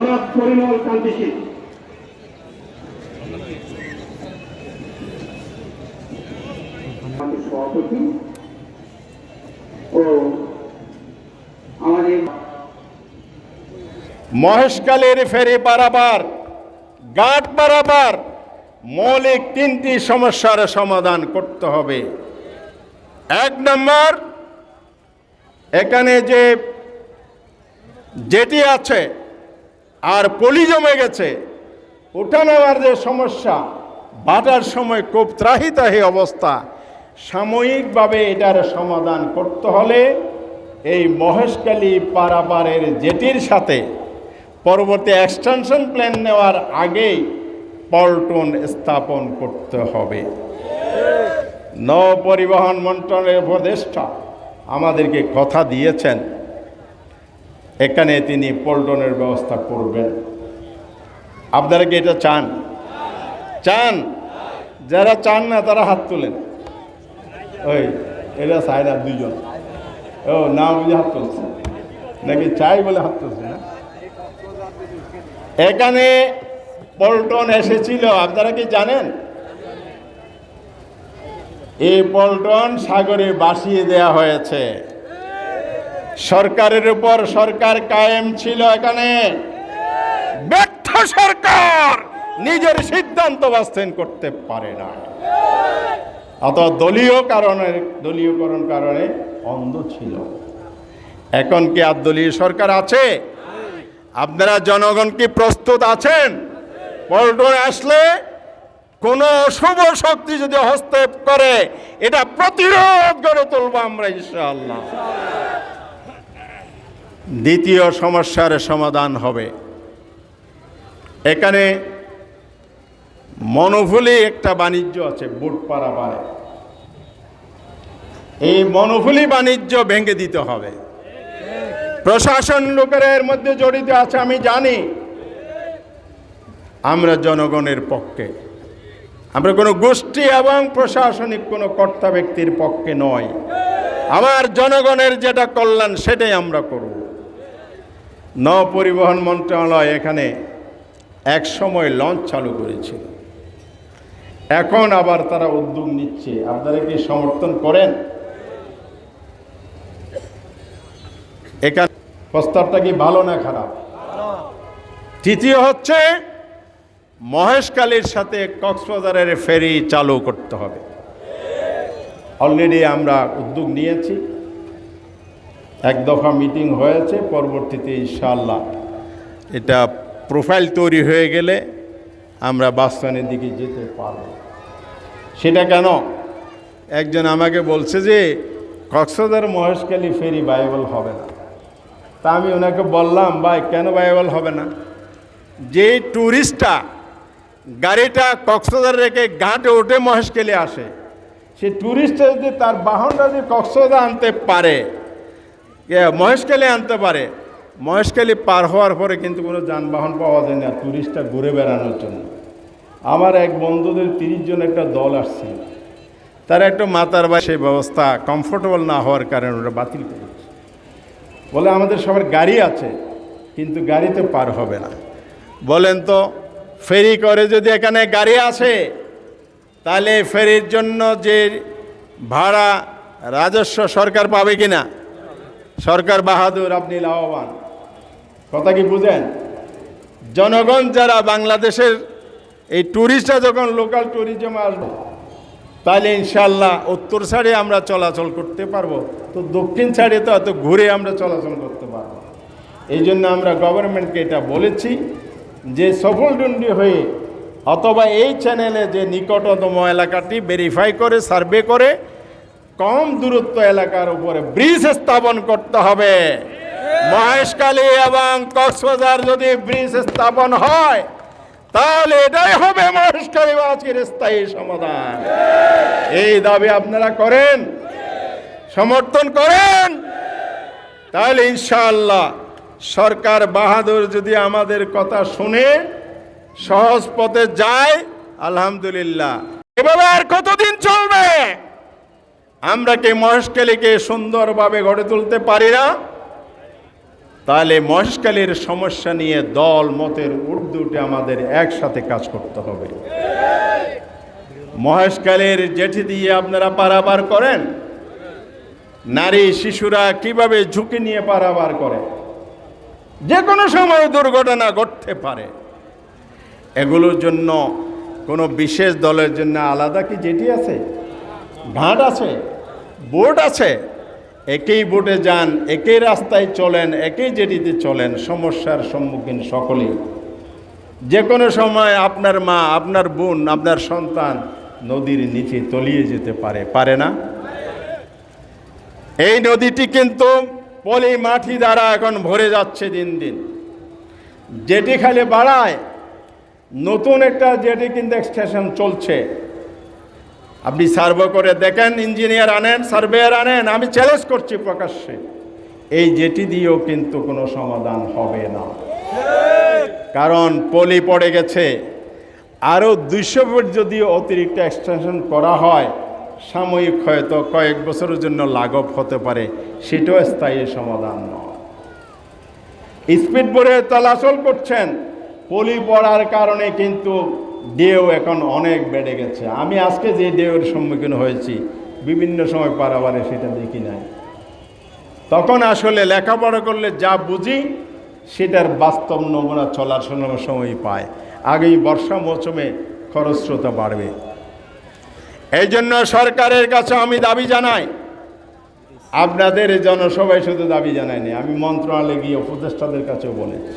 পরিমল কান্তিশীল আমাদের সভাপতি ও আমাদের মহেশকালীর ফেরি পারাবার ঘাট পারাবার মৌলিক তিনটি সমস্যার সমাধান করতে হবে। এক নম্বর এখানে যে যেটি আছে আর পলি জমে গেছে। ওঠানামার যে সমস্যা, বাটার সময় খুব ত্রাহি ত্রাহি অবস্থা। সাময়িকভাবে এটার সমাধান করতে হলে এই মহেশকালী পারাপারের জেটির সাথে পরবর্তী এক্সটেনশন প্ল্যান নেওয়ার আগেই পল্টন স্থাপন করতে হবে। নৌ পরিবহন মন্ত্রণালয়ের উপদেষ্টা আমাদেরকে কথা দিয়েছেন। এখানে তিনি পল্টনের ব্যবস্থা করবেন। আপনারা কি এটা চান? চান? যারা চান না, তারা হাত তোলেন। ওই এটা চায় না দুইজন। ও, না বুঝে হাত তুলছে। নাকি চাই বলে হাত তুলছে না? এখানে পল্টন এসেছিল, আপনারা কি জানেন? এই পল্টন সাগরে বাসিয়ে দেয়া হয়েছে। সরকারের উপর সরকার কায়েম ছিল এখানে। ব্যর্থ সরকার নিজের সিদ্ধান্ত বাস্তবায়ন করতে পারে না। অত দলীয় কারণে, দলীয়করণ কারণে অন্ধ ছিল। এখন কি আর দলীয় সরকার আছে? আপনারা জনগণ কি প্রস্তুত আছেন? পল্টন আসলে কোন অশুভ শক্তি যদি হস্তক্ষেপ করে, এটা প্রতিরোধ করে তুলবো আমরা ইনশাআল্লাহ। দ্বিতীয় সমস্যার সমাধান হবে। এখানে মনোফুলি একটা বাণিজ্য আছে, বুটপাড়া পাড়ে এই মনোফুলি বাণিজ্য ভেঙে দিতে হবে। প্রশাসন লোকেরা এর মধ্যে জড়িত আছে, আমি জানি। আমরা জনগণের পক্ষে। আমরা কোনো গোষ্ঠী এবং প্রশাসনিক কোনো কর্তা ব্যক্তির পক্ষে নয়। আমার জনগণের যেটা কল্যাণ, সেটাই আমরা করব। নৌ পরিবহন মন্ত্রণালয় এখানে এক সময় লঞ্চ চালু করেছিল। এখন আবার তারা উদ্যোগ নিচ্ছে। আপনারা কি সমর্থন করেন? এখানে প্রস্তাবটা কি ভালো না খারাপ? তৃতীয় হচ্ছে মহেশকালীর সাথে কক্সবাজারের ফেরি চালু করতে হবে। অলরেডি আমরা উদ্যোগ নিয়েছি। এক দফা মিটিং হয়েছে, পরবর্তীতে ইনশাআল্লাহ। এটা প্রোফাইল তৈরি হয়ে গেলে আমরা বাস্তবায়নের দিকে যেতে পারব। সেটা কেন? একজন আমাকে বলছে যে, কক্সবাজার মহেশখালী ফেরি বায়েবল হবে না। তা আমি ওনাকে বললাম, ভাই, কেন বায়েবল হবে না? যে ট্যুরিস্টটা গাড়িটা কক্সবাজার রেখে ঘাটে ওঠে মহেশখালী আসে, সে ট্যুরিস্টটা যদি তার বাহনটা যদি কক্সবাজার আনতে পারে মহেশখালী আনতে পারে। মহেশখালী পার হওয়ার পরে কিন্তু কোনো যানবাহন পাওয়া যায় না ট্যুরিস্টটা ঘুরে বেড়ানোর জন্য। আমার এক বন্ধুদের তিরিশ জন একটা দল আসছে। তারা একটু মাতার বা সেই ব্যবস্থা কমফোর্টেবল না হওয়ার কারণে ওরা বাতিল করেছে বলে, আমাদের সবার গাড়ি আছে, কিন্তু গাড়িতে পার হবে না। বলেন তো, ফেরি করে যদি এখানে গাড়ি আসে, তাহলে ফেরির জন্য যে ভাড়া রাজস্ব সরকার পাবে কি না সরকার বাহাদুর, আপনি লাভবান। কথা কি বুঝেন? জনগণ যারা বাংলাদেশের এই ট্যুরিস্টরা যখন লোকাল ট্যুরিজমে আসবে, তাহলে ইনশাল্লাহ উত্তর সাইডে আমরা চলাচল করতে পারব, তো দক্ষিণ সাইডে তো এত ঘুরে আমরা চলাচল করতে পারব। এই জন্য আমরা গভর্নমেন্টকে এটা বলেছি যে সফলডুন্ডি হয়ে অথবা এই চ্যানেলে যে নিকটতম এলাকাটি ভেরিফাই করে সার্ভে করে কম দূরত্ব এলাকার উপরে ব্রিজ স্থাপন করতে হবে। মহেশখালী এবং কক্সবাজার যদি ব্রিজ স্থাপন হয়, তাহলে এটাই হবে মহেশখালী আজকের স্থায়ী সমাধান। এই দাবি আপনারা করেন? সমর্থন করেন? তাহলে ইনশাআল্লাহ সরকার বাহাদুর যদি আমাদের কথা শুনে সহজ পথে যায়, আলহামদুলিল্লাহ। এভাবে আর কতদিন চলবে? আমরা কি মহেশখালীকে সুন্দরভাবে গড়ে তুলতে পারি না? তাহলে মহেশকালীর সমস্যা নিয়ে দল, মতের উর্দুটে আমাদের একসাথে কাজ করতে হবে। মহেশকালের জেঠি দিয়ে আপনারা পারাবার করেন? নারী, শিশুরা কীভাবে ঝুঁকি নিয়ে পারাবার করে? যে কোনো সময় দুর্ঘটনা ঘটতে পারে। এগুলোর জন্য কোনো বিশেষ দলের জন্য আলাদা কি যেটি আছে? ঘাট আছে, বোট আছে। একই বোটে যান, একই রাস্তায় চলেন, একই জেটিতে চলেন, সমস্যার সম্মুখীন সকলেই। যে কোনো সময় আপনার মা, আপনার বোন, আপনার সন্তান নদীর নিচে তলিয়ে যেতে পারে পারে না? এই নদীটি কিন্তু পলি মাটি দ্বারা এখন ভরে যাচ্ছে দিন দিন। যেটি খালি বাড়ায়, নতুন একটা যেটি কিন্তু স্টেশন চলছে। আপনি সার্ভে করে দেখেন, ইঞ্জিনিয়ার আনেন, সার্ভেয়ার আনেন, আমি চ্যালেঞ্জ করছি প্রকাশ্যে। এই যেটি দিয়েও কিন্তু কোনো সমাধান হবে না। কারণ পলি পড়ে গেছে। আরও দুইশো ফুট যদি অতিরিক্ত এক্সটেনশন করা হয়, সাময়িক হয়তো কয়েক বছরের জন্য লাঘব হতে পারে। সেটাও স্থায়ী সমাধান নয়। স্পিড বোর্ডে চলাচল করছেন। পলি পড়ার কারণে কিন্তু ডেউ এখন অনেক বেড়ে গেছে। আমি আজকে যে ডেউর সম্মুখীন হয়েছি, বিভিন্ন সময় পারাবারে সেটা দেখি নাই। তখন আসলে লেখাপড়া করলে যা বুঝি, সেটার বাস্তব নমুনা চলার সময় পায় আগেই বর্ষা মৌসুমে খরস্রোতা বাড়বে। এই জন্য সরকারের কাছে আমি দাবি জানাই, আপনাদের জনসভায় শুধু দাবি জানাইনি, আমি মন্ত্রণালয়ে গিয়ে উপদেষ্টাদের কাছেও বলেছি।